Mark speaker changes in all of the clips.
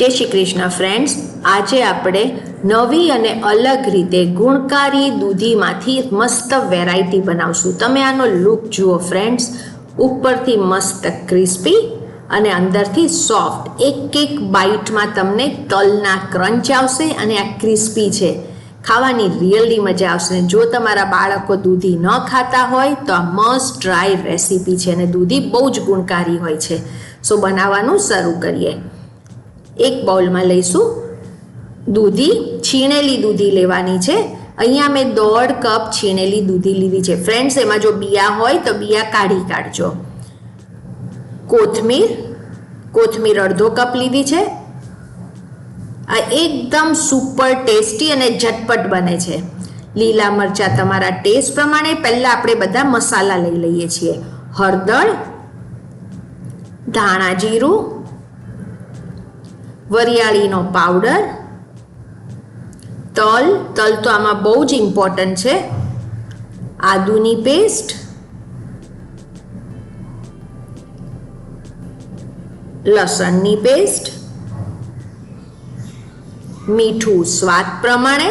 Speaker 1: જય શ્રી કૃષ્ણ ફ્રેન્ડ્સ આજે આપણે નવી અને અલગ રીતે ગુણકારી દૂધીમાંથી મસ્ત વેરાયટી બનાવશું. તમે આનો લુક જુઓ ફ્રેન્ડ્સ ઉપરથી મસ્ત ક્રિસ્પી અને અંદરથી સોફ્ટ એક એક બાઇટમાં તમને તલના ક્રંચ આવશે અને આ ક્રિસ્પી છે. ખાવાની રિયલી મજા આવશે. જો તમારા બાળકો દૂધી ન ખાતા હોય, તો આ મસ્ટ ટ્રાય રેસીપી છે અને દૂધી બહુ જ ગુણકારી હોય છે. સો બનાવવાનું શરૂ કરીએ. એક બાઉલમાં લઈશું. દૂધી, છીણેલી દૂધી લેવાની છે. અહીંયા મેં દોઢ કપ છીણેલી દૂધી લીધી છે. ફ્રેન્ડ્સ એમાં જો બિયા હોય તો બિયા કાઢી કાઢજો. કોથમીર કોથમીર અડધો કપ લીધી છે. આ એકદમ સુપર ટેસ્ટી અને ઝટપટ બને છે. લીલા મરચાં તમારા ટેસ્ટ પ્રમાણે પહેલાં આપણે બધા મસાલા લઈ લઈએ છીએ. હળદર, ધાણા જીરું વરિયાળીનો પાવડર તલ તલ તો આમાં બહુ જ ઇમ્પોર્ટન્ટ છે. આદુની પેસ્ટ લસણની પેસ્ટ મીઠું સ્વાદ પ્રમાણે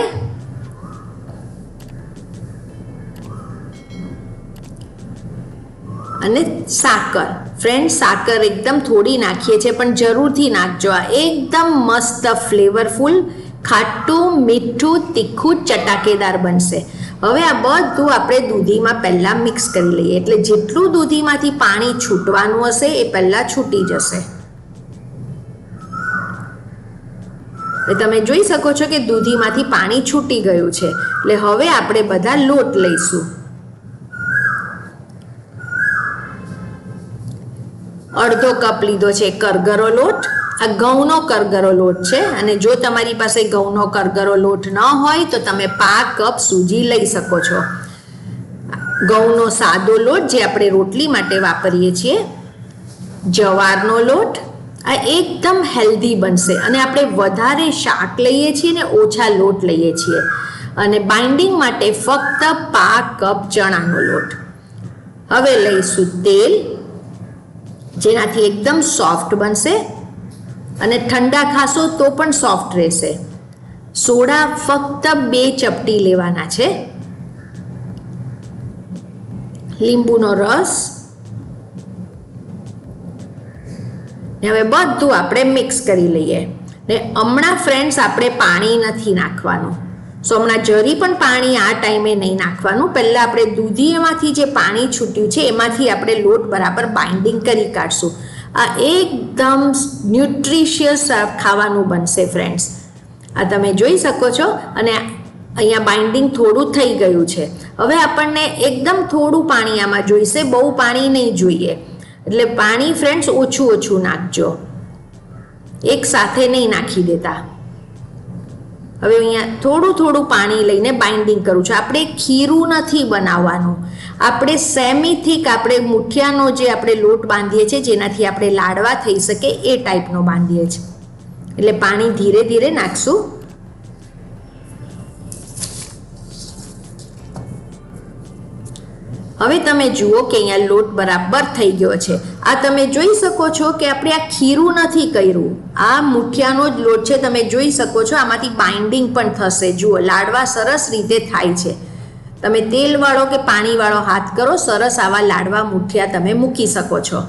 Speaker 1: અને સાકર. ફ્રેન્ડ સાકર એકદમ થોડી નાખીએ છીએ, પણ જરૂરથી નાખજો. આ એકદમ મસ્ત ફ્લેવરફુલ ખાટું, મીઠું, તીખું ચટાકેદાર બનશે. હવે આ બધું આપણે દૂધીમાં પહેલાં મિક્સ કરી લઈએ. એટલે જેટલું દૂધીમાંથી પાણી છૂટવાનું હશે, એ પહેલાં છૂટી જશે. તમે જોઈ શકો છો કે દૂધીમાંથી પાણી છૂટી ગયું છે. એટલે હવે આપણે બધા લોટ લઈશું. અડધો કપ લીધો છે કરગરો લોટ. આ ઘઉંનો કરગરો લોટ છે અને જો તમારી પાસે ઘઉંનો કરગરો લોટ ન હોય તો તમે પાંચ કપ સૂજી લઈ શકો છો. ઘઉંનો સાદો લોટ જે આપણે રોટલી માટે વાપરીએ છીએ, જવારનો લોટ, આ એકદમ હેલ્ધી બનશે અને આપણે વધારે શાક લઈએ છીએ ને ઓછા લોટ લઈએ છીએ. અને બાઇન્ડિંગ માટે ફક્ત પાંચ કપ ચણાનો લોટ. હવે લઈશું તેલ. જેનાથી એકદમ સોફ્ટ બનશે અને ઠંડા ખાશો તો પણ સોફ્ટ રહેશે. સોડા ફક્ત બે ચપટી લેવાના છે. લીંબુનો રસ. ને હવે બધું આપણે મિક્સ કરી લઈએ. ને હમણાં ફ્રેન્ડ્સ આપણે પાણી નથી નાખવાનું. સો હમણાં જરી પણ પાણી આ ટાઈમે નહીં નાખવાનું. પહેલાં આપણે દૂધી એમાંથી જે પાણી છૂટ્યું છે, એમાંથી આપણે લોટ બરાબર બાઇન્ડિંગ કરી કાઢશું. આ એકદમ ન્યુટ્રિશિયસ ખાવાનું બનશે ફ્રેન્ડ્સ આ તમે જોઈ શકો છો અને અહીંયા બાઇન્ડિંગ થોડું થઈ ગયું છે. હવે આપણને એકદમ થોડું પાણી આમાં જોઈશે, બહુ પાણી નહીં જોઈએ. એટલે પાણી ફ્રેન્ડ્સ ઓછું ઓછું નાખજો. એક સાથે નહીં નાખી દેતા. હવે અહીંયા થોડું થોડું પાણી લઈને બાઇન્ડિંગ કરું છું. આપણે ખીરું નથી બનાવવાનું. આપણે સેમી આપણે મુઠિયાનો જે આપણે લોટ બાંધીએ છીએ, જેનાથી આપણે લાડવા થઈ શકે એ ટાઈપનો બાંધીએ છીએ. એટલે પાણી ધીરે ધીરે નાખશું. હવે તમે જુઓ કે અહીંયા લોટ બરાબર થઈ ગયો છે. આ તમે જોઈ શકો છો કે આપણે આ ખીરું નથી કર્યું. આ મુઠિયાનો જ લોટ છે, તમે જોઈ શકો છો, આમાંથી બાઇન્ડિંગ પણ થશે. જુઓ, લાડવા સરસ રીતે થાય છે. તમે તેલવાળો કે પાણીવાળો હાથ કરો, સરસ આવા લાડવા મુઠિયા તમે મૂકી શકો છો.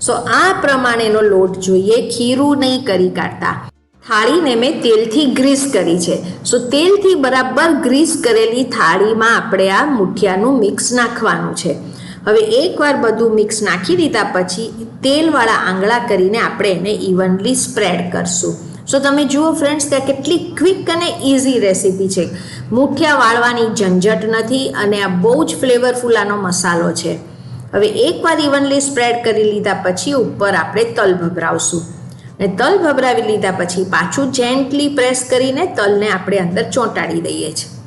Speaker 1: સો, આ પ્રમાણેનો લોટ જોઈએ, ખીરું નહીં કરી કાઢતા. થાળીને મેં તેલથી ગ્રીસ કરી છે. સો, તેલથી બરાબર ગ્રીસ કરેલી થાળીમાં આપણે આ મુઠિયાનું મિક્સ નાખવાનું છે. હવે એકવાર બધું મિક્સ નાખી દીધા પછી તેલવાળા આંગળા કરીને આપણે એને ઇવનલી સ્પ્રેડ કરશું. સો તમે જુઓ ફ્રેન્ડ્સ કે કેટલી ક્વિક અને ઇઝી રેસીપી છે. મુઠિયા વાળવાની ઝંઝટ નથી અને આ બહુ જ ફ્લેવરફુલ આનો મસાલો છે. હવે એકવાર ઇવનલી સ્પ્રેડ કરી લીધા પછી ઉપર આપણે તલ ભભરાવશું. ને તલ ભભરાવી લીધા પછી પાછું જેન્ટલી પ્રેસ કરીને તલને આપણે અંદર ચોંટાડી દઈએ છીએ.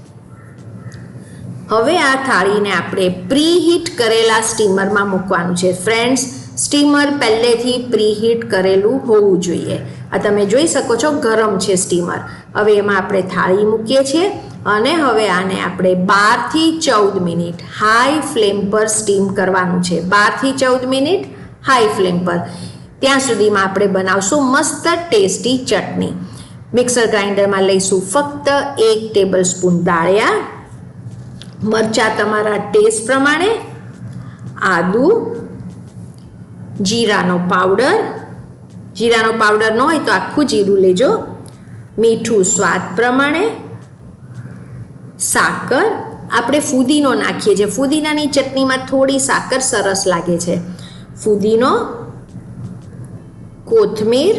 Speaker 1: હવે આ થાળીને આપણે પ્રીહીટ કરેલા સ્ટીમરમાં મૂકવાનું છે. ફ્રેન્ડ્સ, સ્ટીમર પહેલેથી પ્રીહીટ કરેલું હોવું જોઈએ. આ તમે જોઈ શકો છો ગરમ છે સ્ટીમર. હવે એમાં આપણે થાળી મૂકીએ છીએ અને હવે આને આપણે બારથી ચૌદ મિનિટ હાઈ ફ્લેમ પર સ્ટીમ કરવાનું છે. બારથી ચૌદ મિનિટ હાઈ ફ્લેમ પર. ત્યાં સુધીમાં આપણે બનાવશું મસ્ત ટેસ્ટી ચટણી. મિક્સર ગ્રાઇન્ડરમાં લઈશું ફક્ત એક ટેબલ સ્પૂન દાળિયા મરચાં તમારા ટેસ્ટ પ્રમાણે, આદુ, જીરાનો પાવડર જીરાનો પાવડર ન હોય તો આખું જીરું લેજો. મીઠું સ્વાદ પ્રમાણે, સાકર, આપણે ફુદીનો નાખીએ છીએ. ફુદીનાની ચટણીમાં થોડી સાકર સરસ લાગે છે. ફુદીનો, કોથમીર,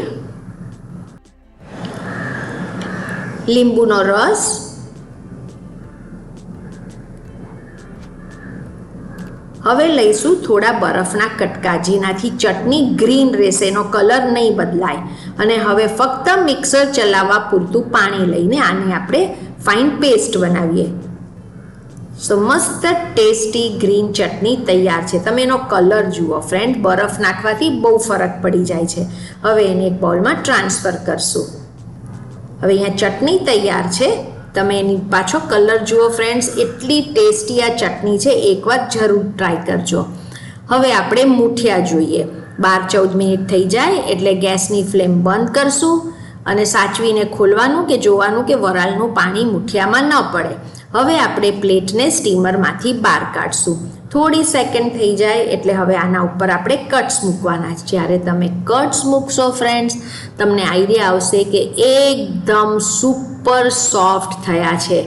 Speaker 1: લીંબુનો રસ હવે લઈશું થોડા બરફના કટકા, જેનાથી ચટણી ગ્રીન રહેશે, એનો કલર નહીં બદલાય. અને હવે ફક્ત મિક્સર ચલાવવા પૂરતું પાણી લઈને આને આપણે ફાઇન પેસ્ટ બનાવીએ. સો, મસ્ત ટેસ્ટી ગ્રીન ચટણી તૈયાર છે. તમે એનો કલર જુઓ ફ્રેન્ડ, બરફ નાખવાથી બહુ ફરક પડી જાય છે. હવે એને એક બોલમાં ટ્રાન્સફર કરશું. હવે અહીંયા ચટણી તૈયાર છે. તમે એની પાછો કલર જુઓ ફ્રેન્ડ્સ એટલી ટેસ્ટી આ ચટણી છે, એકવાર જરૂર ટ્રાય કરજો. હવે આપણે મૂઠિયા જોઈએ. બાર ચૌદ મિનિટ થઈ જાય, એટલે ગેસની ફ્લેમ બંધ કરશું અને સાચવીને ખોલવાનું કે જોવાનું કે વરાળનું પાણી મૂઠિયામાં ન પડે. હવે આપણે પ્લેટને સ્ટીમરમાંથી બહાર કાઢશું. થોડી સેકન્ડ થઈ જાય એટલે હવે આના ઉપર આપણે કટ્સ મૂકવાના છે. જ્યારે તમે કટ્સ મૂકશો ફ્રેન્ડ્સ, તમને આઈડિયા આવશે કે એકદમ સુપર સોફ્ટ થયા છે.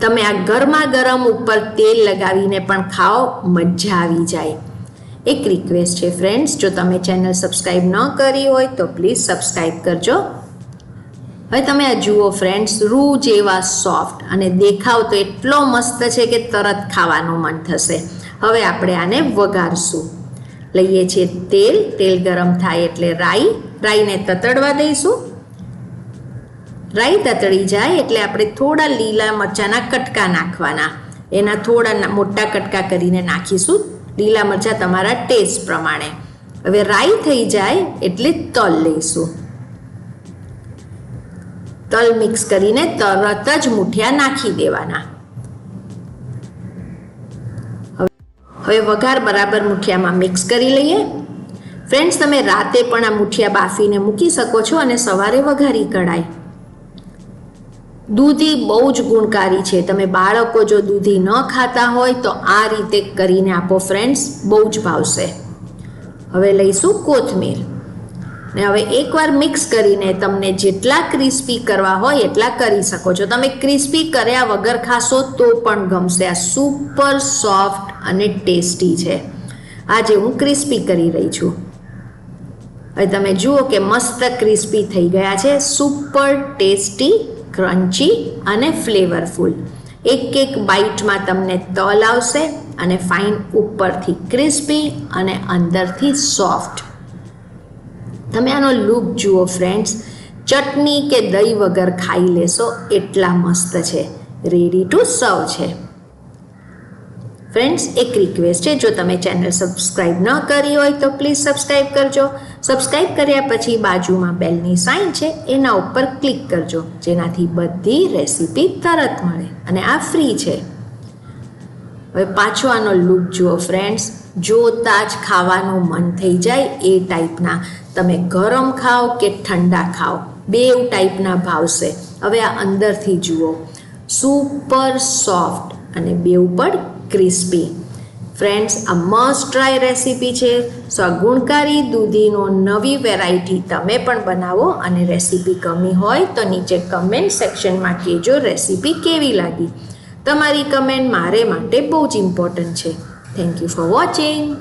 Speaker 1: તમે આ ગરમા ગરમ ઉપર તેલ લગાવીને પણ ખાઓ, મજા આવી જાય. એક રિક્વેસ્ટ છે ફ્રેન્ડ્સ, જો તમે ચેનલ સબસ્ક્રાઈબ ન કરી હોય તો પ્લીઝ સબસ્ક્રાઈબ કરજો. હવે તમે આ જુઓ ફ્રેન્ડ્સ રૂ જેવા સોફ્ટ અને દેખાવ તો એટલો મસ્ત છે કે તરત ખાવાનું મન થશે. હવે આપણે આને વઘારશું. લઈએ છીએ તેલ તેલ ગરમ થાય એટલે રાઈ, રાઈને તતડવા દઈશું. રાઈ તતડી જાય એટલે આપણે થોડા લીલા મરચાંના કટકા નાખવાના. એના થોડા મોટા કટકા કરીને નાખીશું. લીલા મરચાં તમારા ટેસ્ટ પ્રમાણે. હવે રાઈ થઈ જાય એટલે તલ લઈશું. તલ મિક્સ કરીને તરત જ મૂઠિયા નાખી દેવાના. હવે વઘાર બરાબર મૂઠિયામાં મિક્સ કરી લઈએ. ફ્રેન્ડ્સ તમે રાતે પણ આ મૂઠિયા બાફીને મૂકી શકો છો અને સવારે વઘારી કઢાય. દૂધી બહુ જ ગુણકારી છે. તમે બાળકો જો દૂધી ન ખાતા હોય તો આ રીતે કરીને આપો ફ્રેન્ડ્સ બહુ જ ભાવશે. હવે લઈશું કોથમીર. ને હવે એકવાર મિક્સ કરીને તમને જેટલા ક્રિસ્પી કરવા હોય એટલા કરી શકો છો. તમે ક્રિસ્પી કર્યા વગર ખાશો તો પણ ગમશે. આ સુપર સોફ્ટ અને ટેસ્ટી છે. આજે હું ક્રિસ્પી કરી રહી છું. હવે તમે જુઓ કે મસ્ત ક્રિસ્પી થઈ ગયા છે. સુપર ટેસ્ટી ક્રન્ચી અને ફ્લેવરફુલ એક એક બાઇટમાં તમને તલ આવશે અને ફાઇન ઉપરથી ક્રિસ્પી અને અંદરથી સોફ્ટ તમે આનો લુક જુઓ ફ્રેન્ડ્સ ચટણી કે દહીં વગર ખાઈ લેશો, એટલા મસ્ત છે. રેડી ટુ સર્વ છે. ફ્રેન્ડ્સ એક રિક્વેસ્ટ છે, જો તમે ચેનલ સબસ્ક્રાઈબ ન કરી હોય, તો પ્લીઝ સબસ્ક્રાઈબ કરજો. સબસ્ક્રાઈબ કર્યા પછી બાજુમાં બેલની સાઇન છે, એના ઉપર ક્લિક કરજો. જેનાથી બધી રેસીપી તરત મળે અને આ ફ્રી છે. હવે પાછો આનો લુક જુઓ ફ્રેન્ડ્સ જોતા જ ખાવાનું મન થઈ જાય એ ટાઈપના તમે ગરમ ખાઓ કે ઠંડા ખાઓ બેવ ટાઈપના ભાવશે હવે આ અંદરથી જુઓ. સુપર સોફ્ટ અને બેવ પણ ક્રિસ્પી ફ્રેન્ડ્સ આ મસ્ટ ટ્રાય રેસીપી છે. સો આ ગુણકારી દૂધીનો નવી વેરાયટી તમે પણ બનાવો અને રેસીપી ગમી હોય તો નીચે કમેન્ટ સેક્શનમાં કહેજો રેસીપી કેવી લાગી. તમારી કમેન્ટ મારે માટે બહુ જ ઇમ્પોર્ટન્ટ છે. Thank you for watching